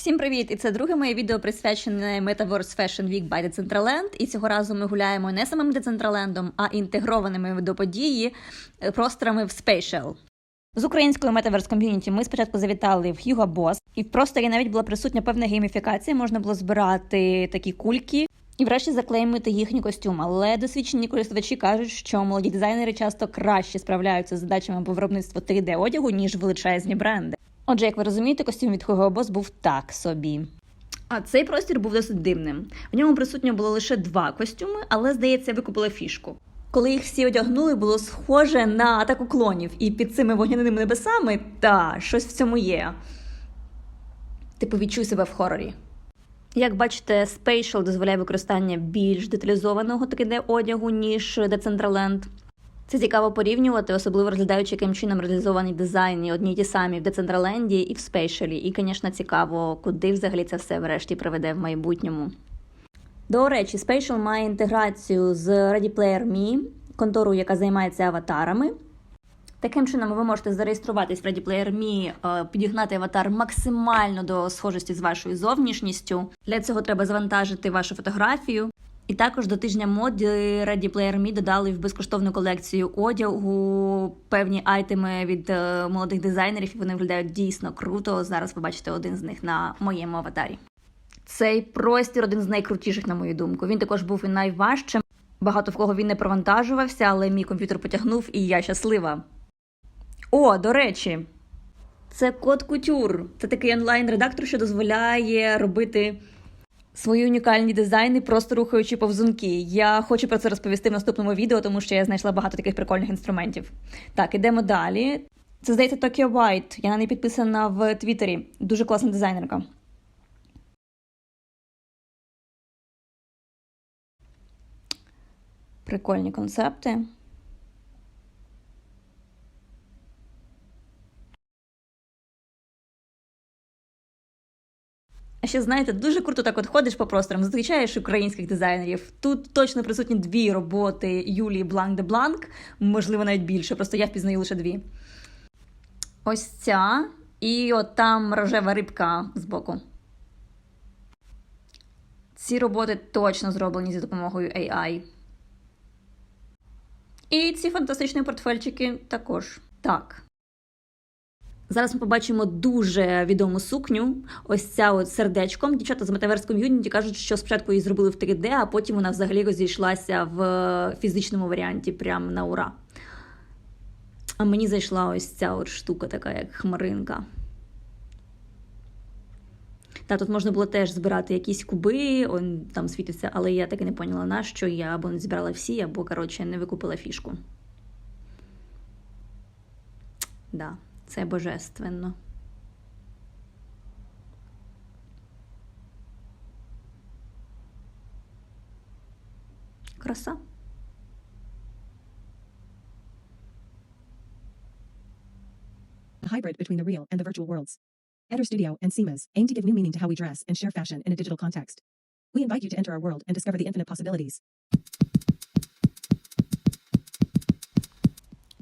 Всім привіт! І це друге моє відео присвячене Metaverse Fashion Week by Decentraland. І цього разу ми гуляємо не самим Decentraland, а інтегрованими до події просторами в Spatial. З українською Metaverse Community ми спочатку завітали в Hugo Boss, і в просторі навіть була присутня певна гейміфікація, можна було збирати такі кульки. І врешті заклеймити їхній костюм. Але досвідчені користувачі кажуть, що молоді дизайнери часто краще справляються з задачами по виробництву 3D одягу, ніж величезні бренди. Отже, як ви розумієте, костюм від Hugo Boss був так собі. А цей простір був досить дивним. В ньому присутньо було лише два костюми, але, здається, викупили фішку. Коли їх всі одягнули, було схоже на атаку клонів, і під цими вогняними небесами та щось в цьому є. Типу, відчуй себе в хорорі. Як бачите, Spatial дозволяє використання більш деталізованого 3D-одягу, ніж Decentraland. Це цікаво порівнювати, особливо розглядаючи, яким чином реалізовані дизайни одні й ті самі в Децентраленді і в Спейшалі. І, звісно, цікаво, куди взагалі це все врешті приведе в майбутньому. До речі, Spatial має інтеграцію з Ready Player Me, конторою, яка займається аватарами. Таким чином, ви можете зареєструватись в Ready Player Me, е, підігнати аватар максимально до схожості з вашою зовнішністю. Для цього треба завантажити вашу фотографію. І також до тижня моди Ready Player Me додали в безкоштовну колекцію одягу певні айтеми від е, молодих дизайнерів, і вони виглядають дійсно круто. Зараз ви бачите один з них на моєму аватарі. Цей простір один з найкрутіших, на мою думку. Він також був і найважчим. Багато в кого він не провантажувався, але мій комп'ютер потягнув, і я щаслива. О, до речі, це код Couture. Це такий онлайн-редактор, що дозволяє робити свої унікальні дизайни, просто рухаючи повзунки. Я хочу про це розповісти в наступному відео, тому що я знайшла багато таких прикольних інструментів. Так, ідемо далі. Це здається Tokyo White. Я на неї підписана в Твіттері. Дуже класна дизайнерка. Прикольні концепти. Ще знаєте, дуже круто так от ходиш по просторам, зустрічаєш українських дизайнерів. Тут точно присутні дві роботи Юлії Бланк де Бланк, можливо, навіть більше. Просто я впізнаю лише дві. Ось ця. І от там рожева рибка збоку. Ці роботи точно зроблені за допомогою AI. І ці фантастичні портфельчики також. Так. Зараз ми побачимо дуже відому сукню. Ось ця от сердечком. Дівчата з Metaverse Community кажуть, що спочатку її зробили в 3D, а потім вона взагалі розійшлася в фізичному варіанті, прямо на ура. А мені зайшла ось ця от штука, така як хмаринка. Та тут можна було теж збирати якісь куби, он там світиться, але я так і не поняла, на що я або не збирала всі, або, коротше, не викупила фішку. Да. Це божественно. Краса. a hybrid between the real and the virtual worlds. Eder Studio and Seema's aim to give new meaning to how we dress and share fashion in a digital context. We invite you to enter our world and discover the infinite possibilities.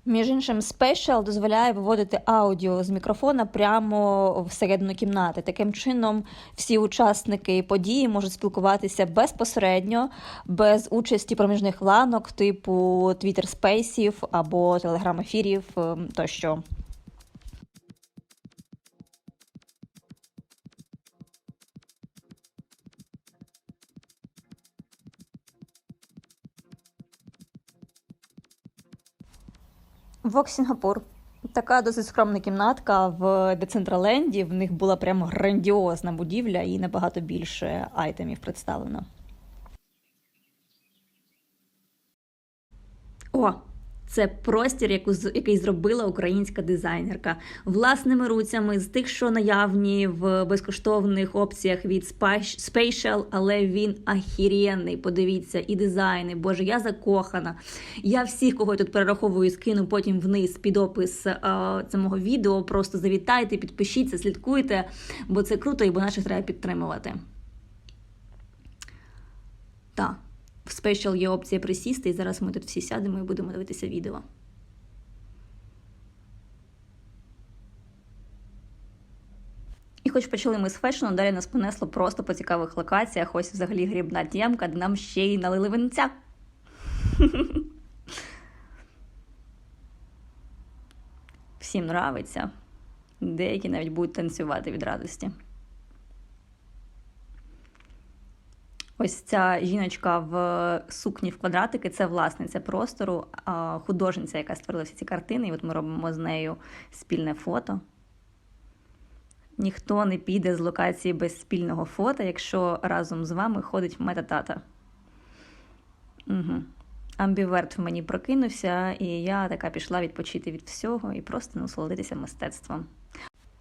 Між іншим, Spatial дозволяє виводити аудіо з мікрофона прямо всередину кімнати. Таким чином, всі учасники події можуть спілкуватися безпосередньо, без участі проміжних ланок, типу Twitter спейсів або телеграм-ефірів ем, тощо. Вок Сінгапур. Така досить скромна кімнатка в Децентраленді. В них була прямо грандіозна будівля і набагато більше айтемів представлено. О, це простір, яку, який зробила українська дизайнерка власними руцями з тих, що наявні в безкоштовних опціях від Spatial, але він ахірєнний. Подивіться, і дизайни. Боже, я закохана. Я всіх, кого я тут перераховую, скину потім вниз під опис е, цього відео. Просто завітайте, підпишіться, слідкуйте, бо це круто, і бо наших треба підтримувати. Так. В Special є опція присісти, і зараз ми тут всі сядемо і будемо дивитися відео. І хоч почали ми з фешну, далі нас понесло просто по цікавих локаціях. Ось взагалі грібна тємка, де нам ще й налили винця. Всім нравиться. Деякі навіть будуть танцювати від радості. Ось ця жіночка в сукні в квадратики це власниця простору, художниця, яка створила всі ці картини. І от ми робимо з нею спільне фото. Ніхто не піде з локації без спільного фото, якщо разом з вами ходить метатата. Угу. Амбіверт в мені прокинувся, і я така пішла відпочити від всього і просто насолодитися мистецтвом.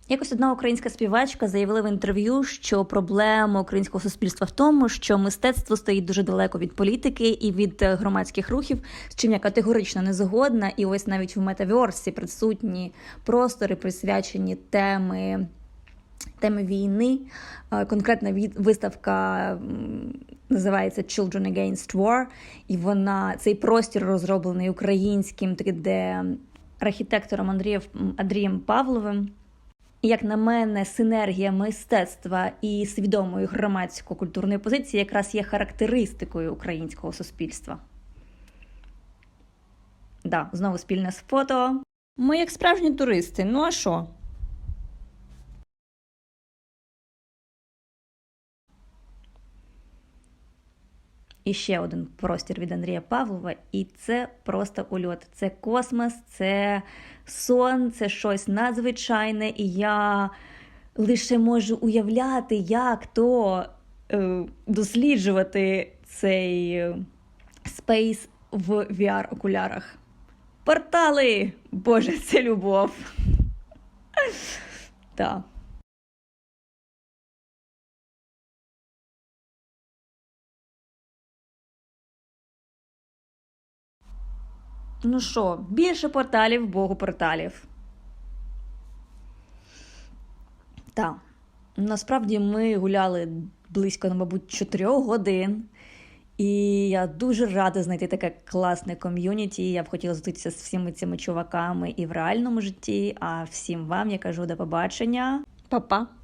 Якось одна українська співачка заявила в інтерв'ю, що проблема українського суспільства в тому, що мистецтво стоїть дуже далеко від політики і від е, громадських рухів, з чим я категорично не згодна. І ось навіть в метаверсі присутні простори, присвячені теми. Теми війни, Е, конкретна виставка називається Children Against War, і вона цей простір розроблений українським 3D архітектором Андрієм, Андрієм Павловим. Як на мене, синергія мистецтва і свідомої громадсько-культурної позиції якраз є характеристикою українського суспільства. Да, знову спільне з фото. Ми як справжні туристи, ну а що? І ще один простір від Андрія Павлова, і це просто ульот. Це космос, це сон, це щось надзвичайне, і я лише можу уявляти, як то е, досліджувати цей спейс в VR-окулярах. Портали! Боже, це любов. Так. Ну що, більше порталів, Богу порталів. Так. Насправді ми гуляли близько, мабуть, 4 годин. І я дуже рада знайти таке класне ком'юніті. Я б хотіла зустрітися з всіми цими чуваками і в реальному житті. А всім вам я кажу до побачення. Па-па!